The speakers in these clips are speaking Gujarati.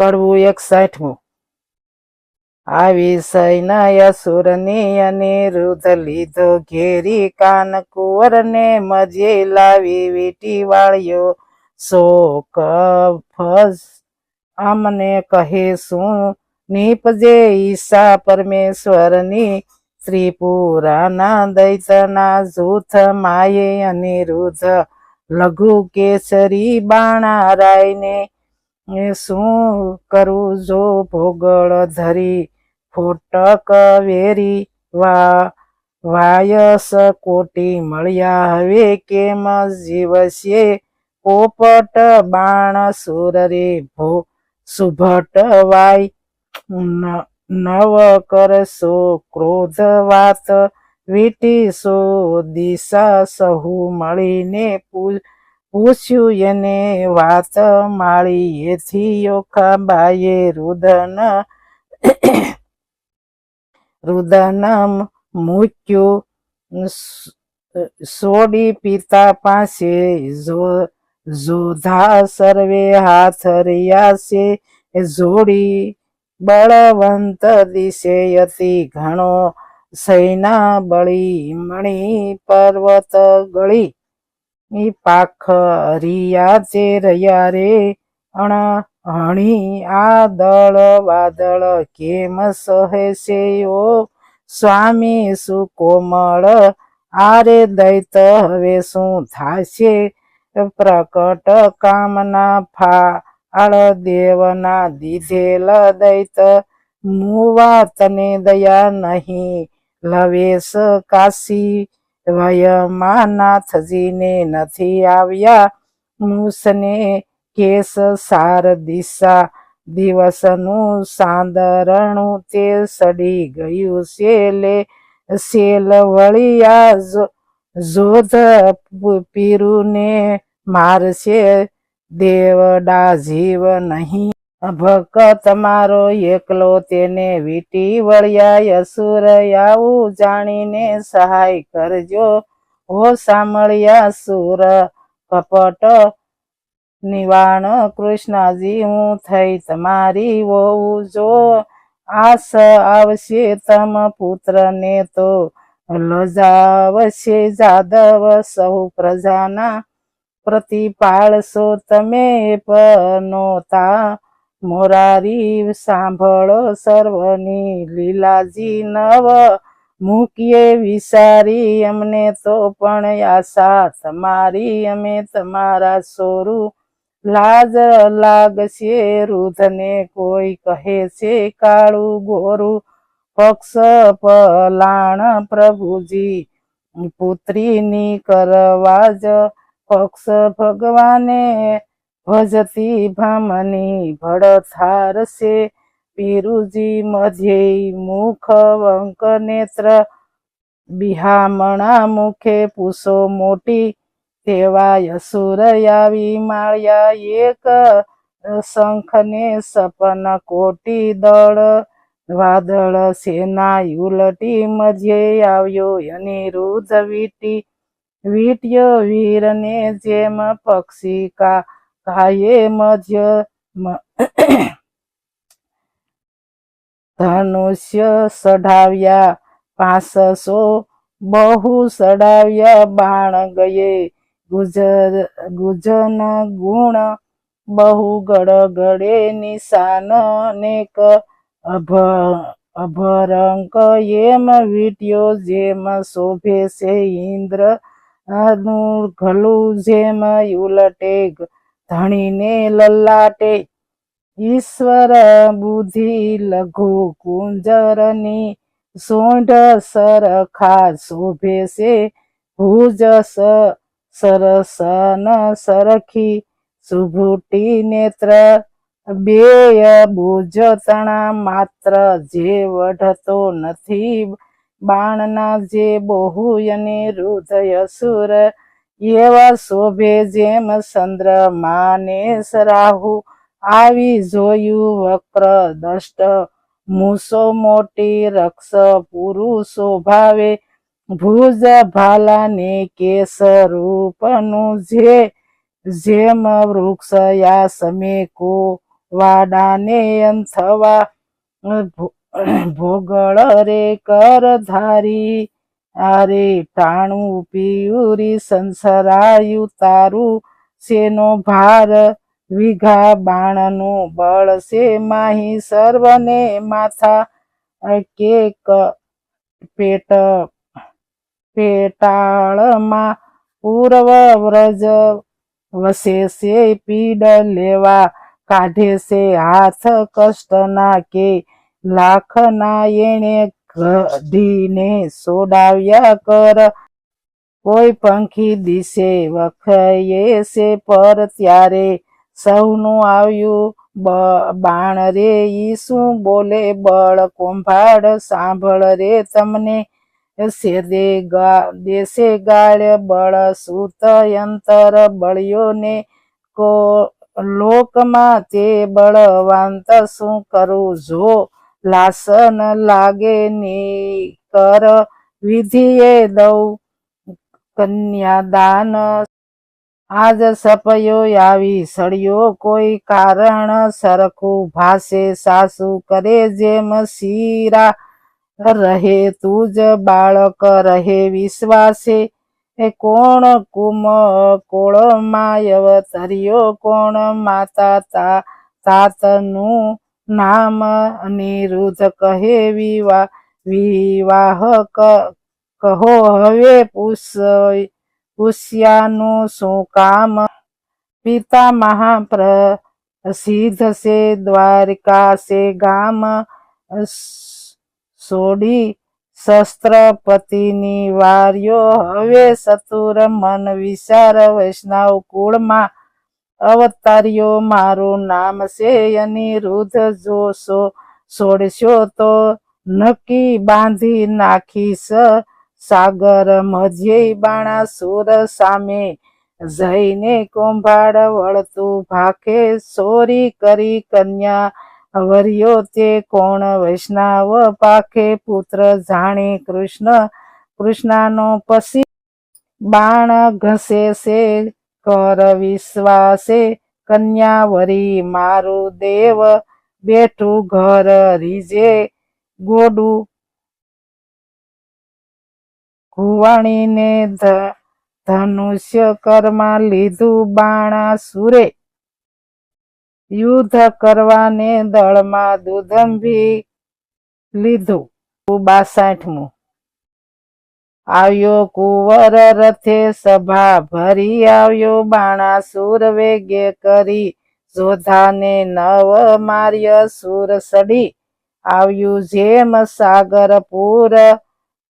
કડવું એકસાઠમું આવી સૈના સુરની અનિરુદ્ધ લીધો ઘેરી કાન કુંવરને મજે લાવી વીટી વાળ્યો. શોક અમને કહે શું નીપજે ઈશા પરમેશ્વરની ત્રિપુરાના દૈતના જૂથ માયે અનિરુદ્ધ લઘુ કેસરી બાણા રાયને એ શું કરું જો ભોગળ ધરી ફોટક વેરી વા, વાયસ કોટી મળ્યા હવે કેમ જીવશે? પોપટ બાણ સુર રે ભો, સુભટ વાય નવ કરશો ક્રોધ વાત વીટીશો દિશા સહુ મળીને પૂ- પૂછ્યું એને વાત માળી એથી ઓખા રુદન રુદન મૂક્યું સોડી પિતા પાસે જોધા સર્વે હાથ રહ્યા છે. જોડી બળવંત દિશે અતિ ઘણો, સૈના બળી મણી પર્વત ગળી. ઈ પાખ હરિયા છે રહ્યા રે અણ હણી આ દળ વાદળ કેમ સહે છે ઓ સ્વામી સુકોમળ આરે દૈત હવે શું થાશે પ્રકટ કામના ફાળ દેવના દીધેલ દૈત મુવા તને દયા નહીં લવેશ કાશી વયમાનાથજીને નથી આવ્યા. મૂસને કેસ સાર દિશા દિવસનું સાંદરણું તે સડી ગયું શેલે. શેલ વળિયા જોધ પીરુને મારશે. દેવડા જીવ નહીં ભક્ત મારો એકલો તેને વીટી વળ્યા અસુર આવું જાણીને સહાય કરજો. હો સાંભળ્યા સુર, કપટ નિવાણ કૃષ્ણજી, હું થઈ તમારી વહુ જો. આસ આવશે તમ પુત્રને તો લજાવશે જાદવ સૌ પ્રજાના. પ્રતિપાળશો તમે પનોતા. મોરારી સાંભળો સર્વની લીલાજી નવ. મૂકીએ વિસારી, અમને તો પણ આશા. તમારી, અમે તમારા સોરું. લાજ લાગશે રુધને કોઈ કહે છે, કાળું ગોરું. પક્ષ પલાણ પ્રભુજી, પુત્રીની કરવા જ પક્ષ ભગવાને ભજતી ભામની ભડથાર છે. પીરુજી મધ્ય મુખ વંક નેત્ર, બિહામણા મુખે પૂસો મોટી તેવાય સુર આવી માળ્યા એક, શંખને સપન કોટી દળ, વાદળ સેના ઉલટી મધ્યે આવ્યો અનિરુદ્ધ વીટી, વીટ્યો વીરને જેમ પક્ષી કા કાયે મધ્ય ધનુષ્ય સઢાવ્યા, પાસસો બહુ સડાવ્યા બાણ ગયે ગુજન ગુણ બહુ ગડગડે, નિશાન અનેક અભ, અભરંક એમ વીટ્યો, જેમ શોભે છે ઇન્દ્ર ઘલું જેમ ઉલટે ધણીને લલાટે. ઈશ્વર બુદ્ધિ લઘુ કુંજરની સોંઢ સરખા શોભે છે. ભુજ સરસન સરખી સુભૂટી નેત્ર બેય બુજ તણા માત્ર જે વઢતો નથી. બાણના જે બહુ અને હૃદય સુર એવા શોભે જેમ ચંદ્રમાને રાહુ આવી જોયું વક્ર દષ્ટ, મૂસો મોટી રક્ષ પુરુષો ભાવે. ભુજ ભાલાને કેસ રૂપનું જે, જેમ વૃક્ષ યા સમે કો વાડાને અંથવા. ભોગળ રે કર ધારી. અરે ટાણું પીયુરી સંસરાયું તારું સેનો ભાર? વિઘા બાણનું બળ સે માહી સર્વને માથા કેક પેટ પેટાળમાં પૂર્વ વ્રજ વસે સે પીડ લેવા કાઢે છે હાથ કષ્ટના કે લાખના એણે ઘડીને સોડાવ્યા કર. કોઈ પંખી દિશે, વખયે છે પર ત્યારે સૌનું આવ્યું બાણ રે. ઈ બોલે, બળ કુંભાડ, સાંભળ રે તમને. ગા, દેશે ગાળ, બળ સૂત યંતર બળ્યો ને કો, લોકમાં તે બળવાંત શું કરું? જો લાસન લાગે ની કર વિધિએ દઉં કન્યાદાન આજ સપયો આવી સળિયો, કોઈ કારણ સરખું ભાસે સાસુ કરે જેમ શીરા. રહે તુજ બાળક, રહે વિશ્વાસે. એ કોણ કુમ, કોળ માયવ તર્યો, કોણ માતા તા, તાતનું નામ અનિરુદ્ધ કહે વિવાહ વિવાહ કહો હવે પુષ્યાનું શું કામ? પિતા મહાપ્રસિદ્ધ છે, દ્વારિકા છે, ગામ સોડી શસ્ત્રપતિની વાર્યો હવે સતુર મન વિચાર વૈષ્ણવ કુળમાં અવતાર્યો મારું નામ છે અનિરુદ્ધ જોશો. છોડશો તો નક્કી બાંધી નાખીશ. સાગર મધ્યે બાણાસુર સામે જઈને કુંભાડ વળતું ભાખે ચોરી કરી કન્યા. વર્યો તે કોણ? વૈષ્ણવ પાખે પુત્ર જાણે કૃષ્ણ. કૃષ્ણનો પછી બાણ ઘસે છે. કર વિશ્વાસે કન્યાવરી મારું દેવ, બેઠું ઘર રીજે ગોડું. કુવાણીને ધ- ધનુષ્ય કરમાં લીધું બાણાસુરે યુદ્ધ કરવાને દળમાં દુધંભી લીધું. બાસાઠમું. આવ્યો કુંવર રથે સભા ભરી આવ્યો બાણાસુર વેગે કરી. જોધાને નવ માર્ય સુર સડી. આવ્યું જેમ સાગર પૂર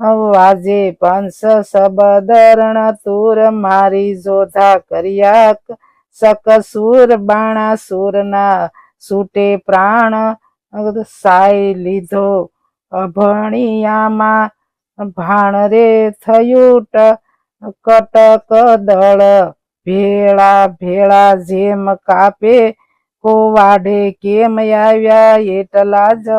વાજે પંસ સબદરણ તુર મારી જોધા કર્યા શકસુર બાણાસુરના છૂટે પ્રાણ સાઈ લીધો અભણિયામાં. ભાણ રે થયું કટક દળ. ભેળા ભેળા જેમ કાપે કોવાઢે કેમ આવ્યા એટલા જ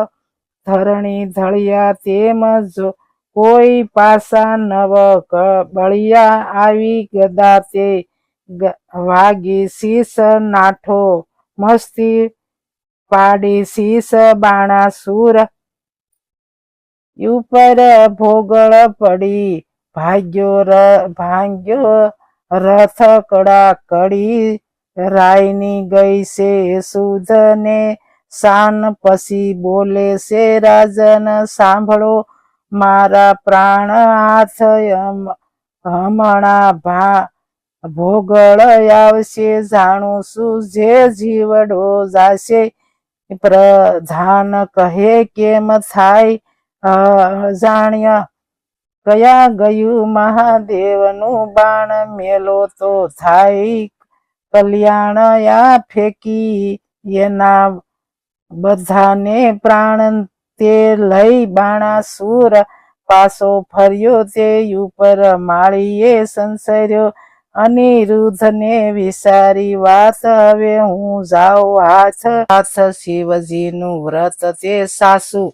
ધરણી ધળિયા તેમ જ કોઈ પાસા નવ બળિયા આવી ગદા તે વાગી શીસ નાઠો. મસ્તી પાડી શીસ બાણાસુર ઉપર ભોગળ પડી. ભાગ્યો ર- ભાગ્યો રથ કડા કડી. રાયની ગઈ છે સુધ ને શાન પછી બોલે છે, રાજન, સાંભળો મારા પ્રાણ હાથ હમ- હમણાં ભા, ભોગળ આવશે. જાણું છું જે જીવડો જાશે. પ્રધાન કહે કેમ થાય? જાણ્યા. કયા ગયું મહાદેવનું બાણ મેલો તો થાય કલ્યાણ યા ફેંકી એના બધાને પ્રાણ તે લઈ બાણાસુર પાસો ફર્યો તે ઉપર માળીએ સંસર્યો અનિરુદ્ધને વિસારી વાત. હવે હું જાઉં હાથ હાથ શિવજીનું વ્રત તે સાસુ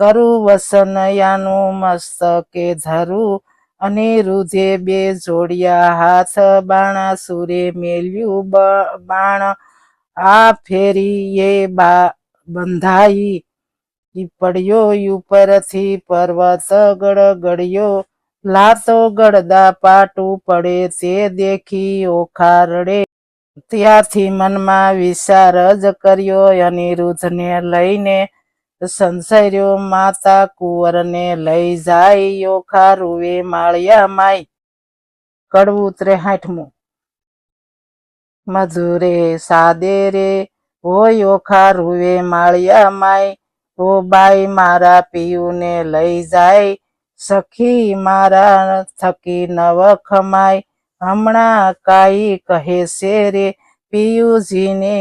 કરું વસનયાનું મસ્તકે ધરું અનિરુદ્ધે બે જોડિયા હાથ બાણા સુરે મેલ્યું બાણ. આ ફેરી એ બા, બંધાઈ પડ્યો ઉપરથી પર્વત ગડગડ્યો. લાતો ગડદા પાટું પડે તે દેખી ઓખારડે. ત્યારથી મનમાં વિચાર જ કર્યો અનિરુદ્ધને લઈને સંસર્યો માતા કુંવરને લઈ જાય ઓખા રૂવે માળિયા માય કડવું ત્રેહાઠમું. મધુરે સાદે રે ઓ ઓખા રૂવે માળિયા માય ઓ બાઈ મારા પિયુને લઈ જાય, સખી મારા થકી નવ ખમાય. હમણાં કાઈ કહે છે રે પિયુજીને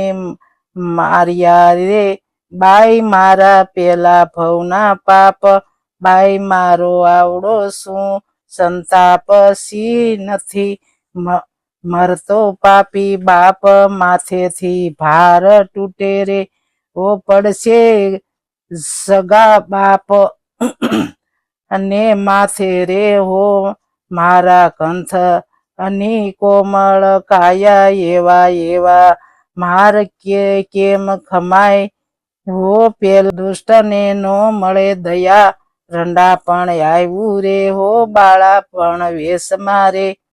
માર્યા રે બાઈ મારા પેલા ભવના પાપ, બાઈ મારો આવડો શું? સંતાપ સી નથી? મરતો પાપી બાપ માથેથી ભાર તૂટે રે. ઓ પડશે સગા બાપ અને માથે રે. હો મારા કંથ અને કોમળ કાયા એવા એવા. માર કે, કેમ ખમાય? હો પેલ દુષ્ટને નો મળે દયા, રંડા પણ આવ્યું રે હો બાળા પણ વેશ મારે.